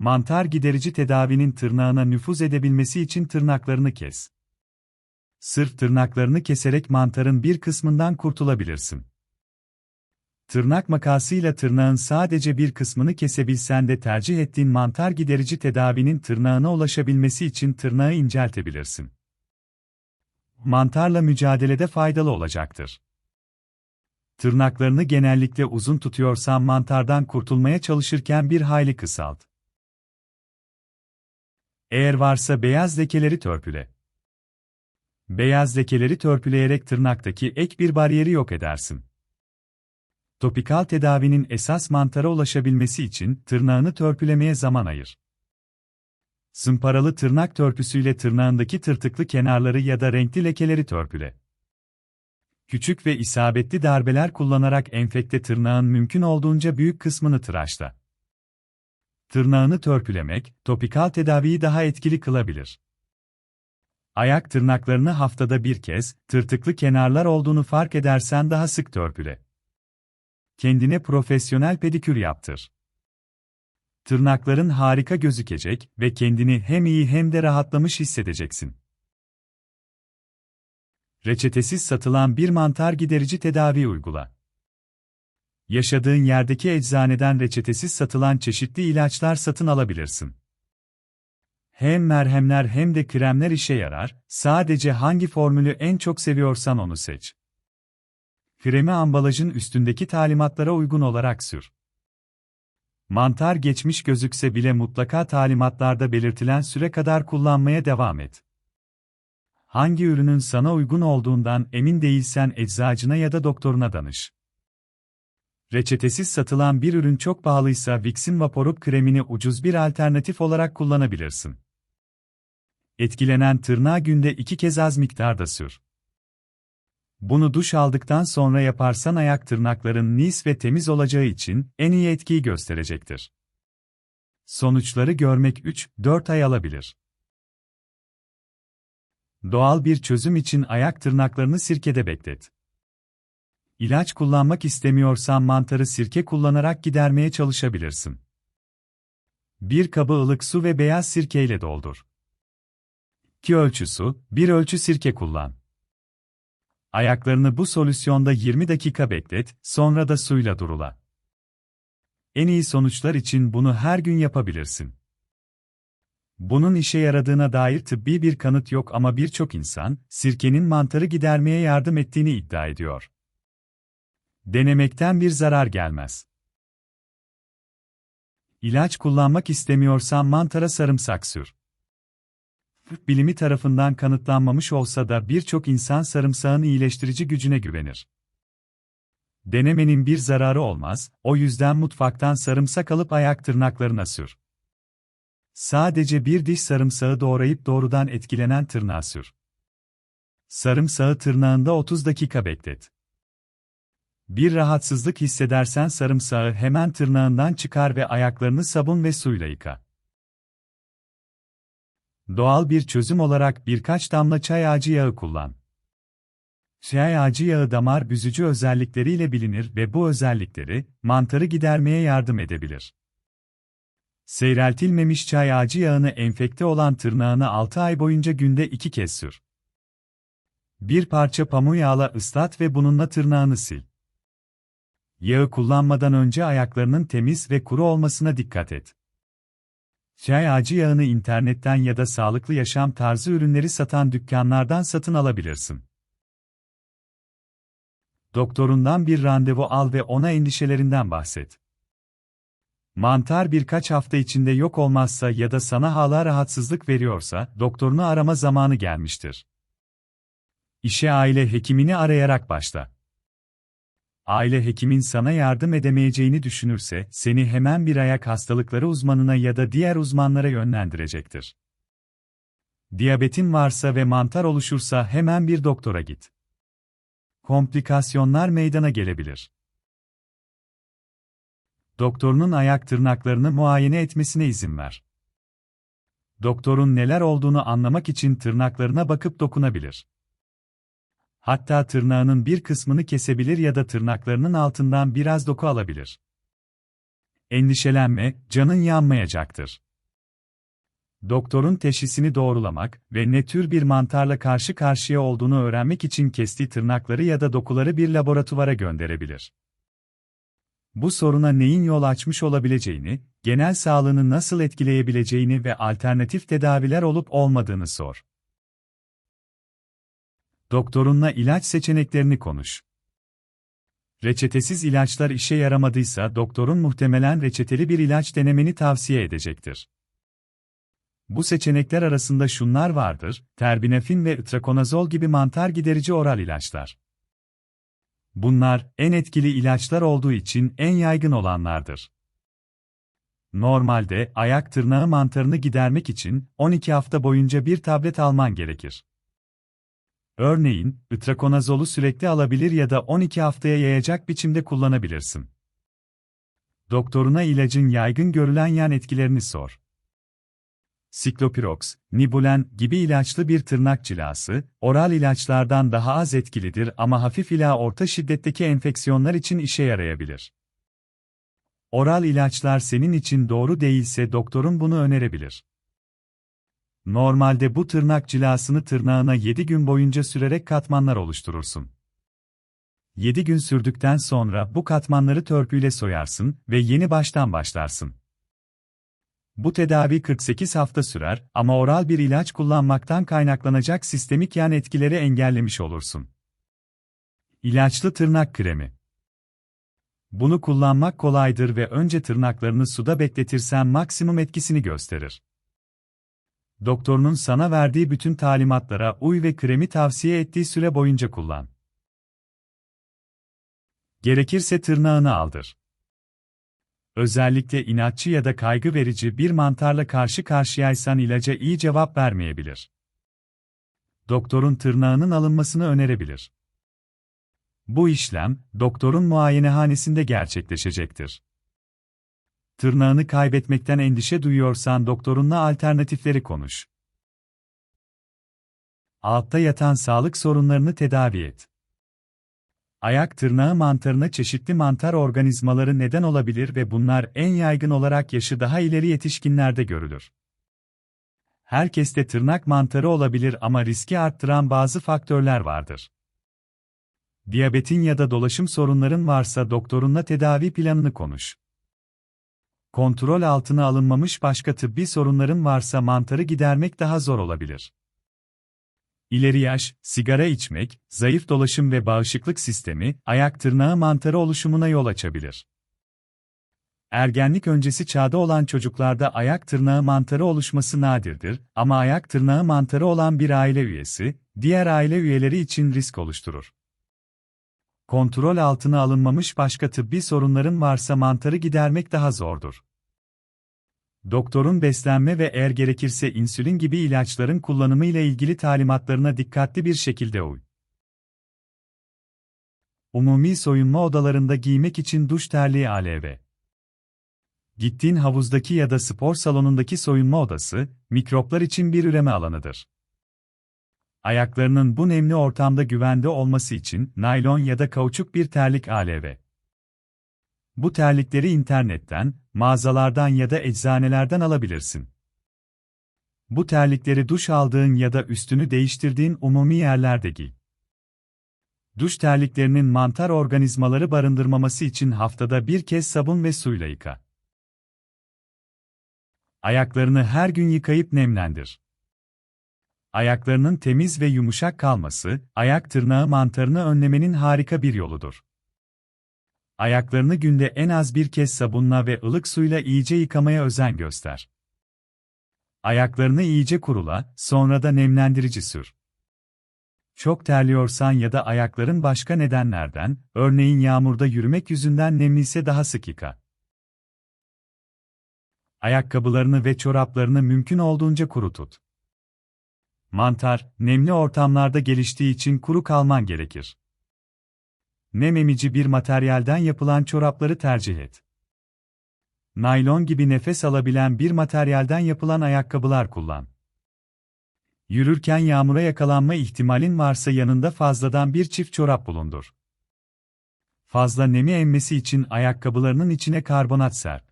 Mantar giderici tedavinin tırnağına nüfuz edebilmesi için tırnaklarını kes. Sırf tırnaklarını keserek mantarın bir kısmından kurtulabilirsin. Tırnak makasıyla tırnağın sadece bir kısmını kesebilsen de tercih ettiğin mantar giderici tedavinin tırnağına ulaşabilmesi için tırnağı inceltebilirsin. Mantarla mücadelede faydalı olacaktır. Tırnaklarını genellikle uzun tutuyorsan mantardan kurtulmaya çalışırken bir hayli kısalt. Eğer varsa beyaz lekeleri törpüle. Beyaz lekeleri törpüleyerek tırnaktaki ek bir bariyeri yok edersin. Topikal tedavinin esas mantara ulaşabilmesi için tırnağını törpülemeye zaman ayır. Zımparalı tırnak törpüsüyle tırnağındaki tırtıklı kenarları ya da renkli lekeleri törpüle. Küçük ve isabetli darbeler kullanarak enfekte tırnağın mümkün olduğunca büyük kısmını tıraşla. Tırnağını törpülemek, topikal tedaviyi daha etkili kılabilir. Ayak tırnaklarını haftada bir kez, tırtıklı kenarlar olduğunu fark edersen daha sık törpüle. Kendine profesyonel pedikür yaptır. Tırnakların harika gözükecek ve kendini hem iyi hem de rahatlamış hissedeceksin. Reçetesiz satılan bir mantar giderici tedavi uygula. Yaşadığın yerdeki eczaneden reçetesiz satılan çeşitli ilaçlar satın alabilirsin. Hem merhemler hem de kremler işe yarar, sadece hangi formülü en çok seviyorsan onu seç. Kremi ambalajın üstündeki talimatlara uygun olarak sür. Mantar geçmiş gözükse bile mutlaka talimatlarda belirtilen süre kadar kullanmaya devam et. Hangi ürünün sana uygun olduğundan emin değilsen eczacına ya da doktoruna danış. Reçetesiz satılan bir ürün çok pahalıysa Vic'sin Vaporub kremini ucuz bir alternatif olarak kullanabilirsin. Etkilenen tırnağı günde iki kez az miktarda sür. Bunu duş aldıktan sonra yaparsan ayak tırnakların nis ve temiz olacağı için en iyi etkiyi gösterecektir. Sonuçları görmek 3-4 ay alabilir. Doğal bir çözüm için ayak tırnaklarını sirkede beklet. İlaç kullanmak istemiyorsan mantarı sirke kullanarak gidermeye çalışabilirsin. Bir kabı ılık su ve beyaz sirke ile doldur. 2 ölçü su, 1 ölçü sirke kullan. Ayaklarını bu solüsyonda 20 dakika beklet, sonra da suyla durula. En iyi sonuçlar için bunu her gün yapabilirsin. Bunun işe yaradığına dair tıbbi bir kanıt yok ama birçok insan, sirkenin mantarı gidermeye yardım ettiğini iddia ediyor. Denemekten bir zarar gelmez. İlaç kullanmak istemiyorsan mantara sarımsak sür. Bilimi tarafından kanıtlanmamış olsa da birçok insan sarımsağın iyileştirici gücüne güvenir. Denemenin bir zararı olmaz, o yüzden mutfaktan sarımsak alıp ayak tırnaklarına sür. Sadece bir diş sarımsağı doğrayıp doğrudan etkilenen tırnağa sür. Sarımsağı tırnağında 30 dakika beklet. Bir rahatsızlık hissedersen sarımsağı hemen tırnağından çıkar ve ayaklarını sabun ve suyla yıka. Doğal bir çözüm olarak birkaç damla çay ağacı yağı kullan. Çay ağacı yağı damar büzücü özellikleriyle bilinir ve bu özellikleri mantarı gidermeye yardım edebilir. Seyreltilmemiş çay ağacı yağını enfekte olan tırnağını 6 ay boyunca günde 2 kez sür. Bir parça pamuğu yağla ıslat ve bununla tırnağını sil. Yağı kullanmadan önce ayaklarının temiz ve kuru olmasına dikkat et. Çay ağacı yağını internetten ya da sağlıklı yaşam tarzı ürünleri satan dükkanlardan satın alabilirsin. Doktorundan bir randevu al ve ona endişelerinden bahset. Mantar birkaç hafta içinde yok olmazsa ya da sana hala rahatsızlık veriyorsa, doktorunu arama zamanı gelmiştir. İşe aile hekimini arayarak başla aile hekimin sana yardım edemeyeceğini düşünürse, seni hemen bir ayak hastalıkları uzmanına ya da diğer uzmanlara yönlendirecektir. Diyabetin varsa ve mantar oluşursa hemen bir doktora git. Komplikasyonlar meydana gelebilir. Doktorunun ayak tırnaklarını muayene etmesine izin ver. Doktorun neler olduğunu anlamak için tırnaklarına bakıp dokunabilir hatta tırnağının bir kısmını kesebilir ya da tırnaklarının altından biraz doku alabilir. Endişelenme, canın yanmayacaktır. Doktorun teşhisini doğrulamak ve ne tür bir mantarla karşı karşıya olduğunu öğrenmek için kestiği tırnakları ya da dokuları bir laboratuvara gönderebilir. Bu soruna neyin yol açmış olabileceğini, genel sağlığını nasıl etkileyebileceğini ve alternatif tedaviler olup olmadığını sor. Doktorunla ilaç seçeneklerini konuş. Reçetesiz ilaçlar işe yaramadıysa doktorun muhtemelen reçeteli bir ilaç denemeni tavsiye edecektir. Bu seçenekler arasında şunlar vardır, terbinafin ve itrakonazol gibi mantar giderici oral ilaçlar. Bunlar, en etkili ilaçlar olduğu için en yaygın olanlardır. Normalde, ayak tırnağı mantarını gidermek için, 12 hafta boyunca bir tablet alman gerekir. Örneğin, itrakonazolu sürekli alabilir ya da 12 haftaya yayacak biçimde kullanabilirsin. Doktoruna ilacın yaygın görülen yan etkilerini sor. Siklopirox, Nibulen gibi ilaçlı bir tırnak cilası, oral ilaçlardan daha az etkilidir ama hafif ila orta şiddetteki enfeksiyonlar için işe yarayabilir. Oral ilaçlar senin için doğru değilse doktorun bunu önerebilir. Normalde bu tırnak cilasını tırnağına 7 gün boyunca sürerek katmanlar oluşturursun. 7 gün sürdükten sonra bu katmanları törpüyle soyarsın ve yeni baştan başlarsın. Bu tedavi 48 hafta sürer ama oral bir ilaç kullanmaktan kaynaklanacak sistemik yan etkileri engellemiş olursun. İlaçlı tırnak kremi Bunu kullanmak kolaydır ve önce tırnaklarını suda bekletirsen maksimum etkisini gösterir. Doktorunun sana verdiği bütün talimatlara uy ve kremi tavsiye ettiği süre boyunca kullan. Gerekirse tırnağını aldır. Özellikle inatçı ya da kaygı verici bir mantarla karşı karşıyaysan ilaca iyi cevap vermeyebilir. Doktorun tırnağının alınmasını önerebilir. Bu işlem, doktorun muayenehanesinde gerçekleşecektir. Tırnağını kaybetmekten endişe duyuyorsan doktorunla alternatifleri konuş. Altta yatan sağlık sorunlarını tedavi et. Ayak tırnağı mantarına çeşitli mantar organizmaları neden olabilir ve bunlar en yaygın olarak yaşı daha ileri yetişkinlerde görülür. Herkeste tırnak mantarı olabilir ama riski arttıran bazı faktörler vardır. Diyabetin ya da dolaşım sorunların varsa doktorunla tedavi planını konuş. Kontrol altına alınmamış başka tıbbi sorunların varsa mantarı gidermek daha zor olabilir. İleri yaş, sigara içmek, zayıf dolaşım ve bağışıklık sistemi, ayak tırnağı mantarı oluşumuna yol açabilir. Ergenlik öncesi çağda olan çocuklarda ayak tırnağı mantarı oluşması nadirdir ama ayak tırnağı mantarı olan bir aile üyesi, diğer aile üyeleri için risk oluşturur. Kontrol altına alınmamış başka tıbbi sorunların varsa mantarı gidermek daha zordur. Doktorun beslenme ve eğer gerekirse insülin gibi ilaçların kullanımı ile ilgili talimatlarına dikkatli bir şekilde uy. Umumi soyunma odalarında giymek için duş terliği ALV. Gittiğin havuzdaki ya da spor salonundaki soyunma odası, mikroplar için bir üreme alanıdır. Ayaklarının bu nemli ortamda güvende olması için naylon ya da kauçuk bir terlik ALV. Bu terlikleri internetten, mağazalardan ya da eczanelerden alabilirsin. Bu terlikleri duş aldığın ya da üstünü değiştirdiğin umumi yerlerde giy. Duş terliklerinin mantar organizmaları barındırmaması için haftada bir kez sabun ve suyla yıka. Ayaklarını her gün yıkayıp nemlendir. Ayaklarının temiz ve yumuşak kalması, ayak tırnağı mantarını önlemenin harika bir yoludur. Ayaklarını günde en az bir kez sabunla ve ılık suyla iyice yıkamaya özen göster. Ayaklarını iyice kurula, sonra da nemlendirici sür. Çok terliyorsan ya da ayakların başka nedenlerden, örneğin yağmurda yürümek yüzünden nemliyse daha sık yıka. Ayakkabılarını ve çoraplarını mümkün olduğunca kuru tut. Mantar, nemli ortamlarda geliştiği için kuru kalman gerekir nem emici bir materyalden yapılan çorapları tercih et. Naylon gibi nefes alabilen bir materyalden yapılan ayakkabılar kullan. Yürürken yağmura yakalanma ihtimalin varsa yanında fazladan bir çift çorap bulundur. Fazla nemi emmesi için ayakkabılarının içine karbonat serp.